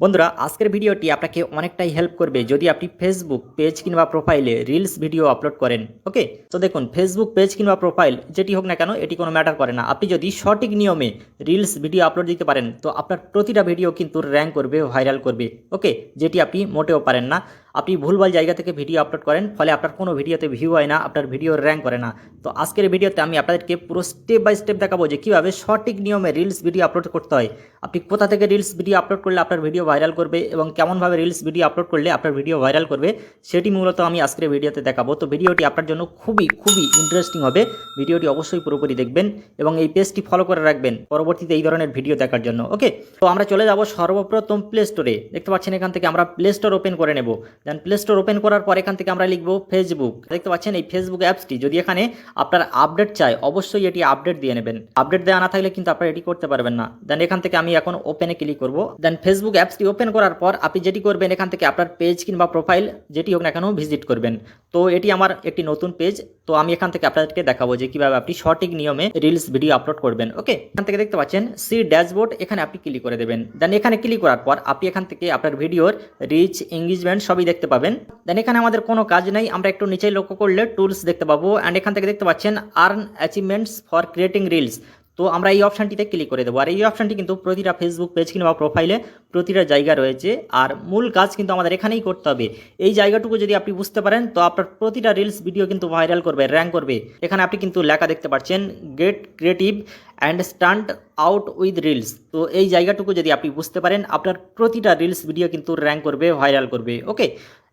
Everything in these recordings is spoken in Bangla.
বন্ধুরা, আজকের ভিডিওটি আপনাকে অনেকটাই হেল্প করবে যদি আপনি ফেসবুক পেজ কিংবা প্রোফাইলে রিলস ভিডিও আপলোড করেন ওকে তো দেখুন ফেসবুক পেজ কিংবা প্রোফাইল যেটি হোক না কেন, এটি কোনো ম্যাটার করে না। আপনি যদি সঠিক নিয়মে রিলস ভিডিও আপলোড দিতে পারেন, তো আপনার প্রতিটা ভিডিও কিন্তু র্যাঙ্ক করবে ভাইরাল করবে ওকে যেটি আপনি মোটেও পারেন না। আপনি ভুলভাল জায়গা থেকে ভিডিও আপলোড করেন, ফলে আপনার কোনো ভিডিওতে ভিউ হয় না, আপনার ভিডিও র্যাঙ্ক করে না। তো আজকের ভিডিওতে আমি আপনাদেরকে পুরো স্টেপ বাই স্টেপ দেখাবো যে কীভাবে সঠিক নিয়মে রিলস ভিডিও আপলোড করতে হয়। আপনি কোথা থেকে রিলস ভিডিও আপলোড করলে আপনার ভিডিও ভাইরাল করবে এবং কেমনভাবে রিলস ভিডিও আপলোড করলে আপনার ভিডিও ভাইরাল করবে, সেটি মূলত আমি আজকের ভিডিওতে দেখাবো। তো ভিডিওটি আপনার জন্য খুবই খুবই ইন্টারেস্টিং হবে। ভিডিওটি অবশ্যই পুরোপুরি দেখবেন এবং এই পেজটি ফলো করে রাখবেন পরবর্তীতে এই ধরনের ভিডিও দেখার জন্য ওকে তো আমরা চলে যাব সর্বপ্রথম প্লে স্টোরে দেখতে পাচ্ছেন এখান থেকে আমরা প্লে স্টোর ওপেন করে নেব। দেন প্লে স্টোর ওপেন করার পর এখান থেকে আমরা লিখব ফেসবুক দেখতে পাচ্ছেন এই ফেসবুক অ্যাপসটি যদি এখানে আপনার আপডেট চাই অবশ্যই এটি আপডেট দিয়ে নেবেন। আপডেট দেওয়া না থাকলে কিন্তু আপনারা এটি করতে পারবেন না। দেন এখান থেকে আমি এখন ওপেনে ক্লিক করব। দেন ফেসবুক অ্যাপসটি ওপেন করার পর আপনি যেটি করবেন, এখান থেকে আপনার পেজ কিংবা প্রোফাইল যেটি হোক না কেন ভিজিট করবেন। তো এটি আমার একটি নতুন পেজ তো আমি এখান থেকে আপনাদেরকে দেখাবো যে কীভাবে আপনি সঠিক নিয়মে রিলস ভিডিও আপলোড করবেন। ওকে এখান থেকে দেখতে পাচ্ছেন সি ড্যাশবোর্ড এখানে আপনি ক্লিক করে দেবেন। দেন এখানে ক্লিক করার পর আপনি এখান থেকে আপনার ভিডিওর রিচ এঙ্গেজমেন্ট সবই দেখতে পাবেন। দেন এখানে আমাদের কোনো কাজ নেই। আমরা একটু নিচেই লক্ষ্য করলে টুলস দেখতে পাবো। অ্যান্ড এখান থেকে দেখতে পাচ্ছেন earn achievements for creating reels তো আমরা এই অপশানটিতে ক্লিক করে দেবো। আর এই অপশানটি কিন্তু প্রতিটা ফেসবুক পেজ কিংবা প্রোফাইলে প্রতিটা জায়গা রয়েছে। আর মূল কাজ কিন্তু আমাদের এখানেই করতে হবে। এই জায়গাটুকু যদি আপনি বুঝতে পারেন, তো আপনার প্রতিটা রিলস ভিডিও কিন্তু ভাইরাল করবে র্যাঙ্ক করবে। এখানে আপনি কিন্তু লেখা দেখতে পাচ্ছেন get creative and stand out with reels তো এই জায়গাটুকু যদি আপনি বুঝতে পারেন, আপনার প্রতিটা রিলস ভিডিও কিন্তু র্যাঙ্ক করবে ভাইরাল করবে। ওকে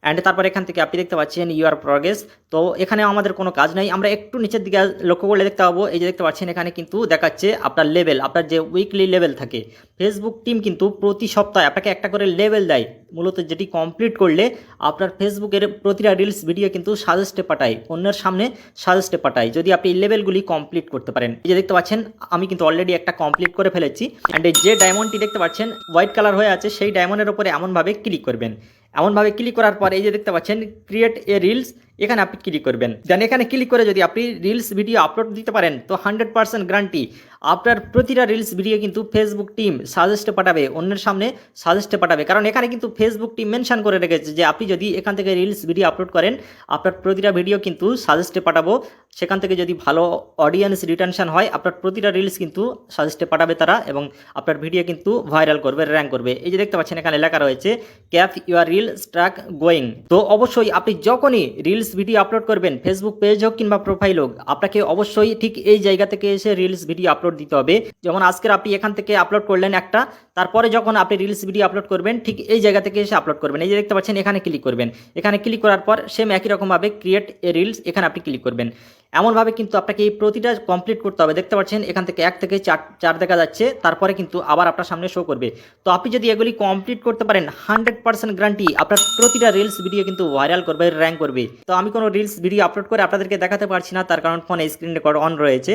অ্যান্ড তারপর এখান থেকে আপনি দেখতে পাচ্ছেন ইউআর প্রগ্রেস তো এখানে আমাদের কোনো কাজ নাই। আমরা একটু নিচের দিকে লক্ষ্য করলে দেখতে পাবো, এই যে দেখতে পাচ্ছেন এখানে কিন্তু দেখাচ্ছে আপনার লেভেল আপনার যে উইকলি লেভেল থাকে। ফেসবুক টিম কিন্তু প্রতি সপ্তাহে আপনাকে একটা করে লেভেল দেয়। মূলত যেটি কমপ্লিট করলে আপনার ফেসবুকের প্রতিটা রিলস ভিডিও কিন্তু সাজেস্টে পাঠায়। অন্যের সামনে সাজেস্টে পাঠায়। যদি আপনি এই লেভেলগুলি কমপ্লিট করতে পারেন। এই যে দেখতে পাচ্ছেন, আমি কিন্তু অলরেডি একটা কমপ্লিট করে ফেলেছি। অ্যান্ড যে ডায়মন্ডটি দেখতে পাচ্ছেন হোয়াইট কালার হয়ে আছে, সেই ডায়মন্ডের উপরে এমনভাবে ক্লিক করবেন। এমনভাবে ক্লিক করার পর এই যে দেখতে পাচ্ছেন ক্রিয়েট এ রিলস এখানে আপনি ক্লিক করবেন। দেন এখানে ক্লিক করে যদি আপনি রিলস ভিডিও আপলোড দিতে পারেন, তো হান্ড্রেড পার্সেন্ট গ্যারান্টি আপনার প্রতিটা রিলস ভিডিও কিন্তু ফেসবুক টিম সাজেস্টে পাঠাবে, অন্যের সামনে সাজেস্টে পাঠাবে। কারণ এখানে কিন্তু ফেসবুক টিম মেনশন করে রেখেছে যে আপনি যদি এখান থেকে রিলস ভিডিও আপলোড করেন, আপনার প্রতিটা ভিডিও কিন্তু সাজেস্টে পাঠাবো। সেখান থেকে যদি ভালো অডিয়েন্স রিটেনশন হয়, আপনার প্রতিটা রিলস কিন্তু সাজেস্টে পাঠাবে তারা এবং আপনার ভিডিও কিন্তু ভাইরাল করবে র্যাঙ্ক করবে। এই যে দেখতে পাচ্ছেন, এখানে লেখা রয়েছে keep your reel streak going তো অবশ্যই আপনি যখনই রিলস ভিডিও আপলোড করবেন ফেসবুক পেজ হোক কিংবা প্রোফাইল হোক, আপনাকে অবশ্যই ঠিক এই জায়গা থেকে এসে রিলস ভিডিও আপলোড দিতে হবে। যেমন আজকের আপনি এখান থেকে আপলোড করলেন একটা, তারপরে যখন আপনি রিলস ভিডিও আপলোড করবেন, ঠিক এই জায়গা থেকে এসে আপলোড করবেন। এই যে দেখতে পাচ্ছেন, এখানে ক্লিক করবেন। এখানে ক্লিক করার পর সেম একই রকমভাবে ক্রিয়েট এ রিলস এখানে আপনি ক্লিক করবেন। এমনভাবে কিন্তু আপনাকে এই প্রতিটা কমপ্লিট করতে হবে। দেখতে পাচ্ছেন, এখান থেকে এক থেকে চার চার দেখা যাচ্ছে, তারপরে কিন্তু আবার আপনার সামনে শো করবে। তো আপনি যদি এগুলি কমপ্লিট করতে পারেন হান্ড্রেড পার্সেন্ট গ্যারান্টি আপনার প্রতিটা রিলস ভিডিও কিন্তু ভাইরাল করবে র্যাঙ্ক করবে। তো আমি কোনো রিলস ভিডিও আপলোড করে আপনাদেরকে দেখাতে পারছি না, তার কারণ ফোনে স্ক্রিন রেকর্ড অন রয়েছে।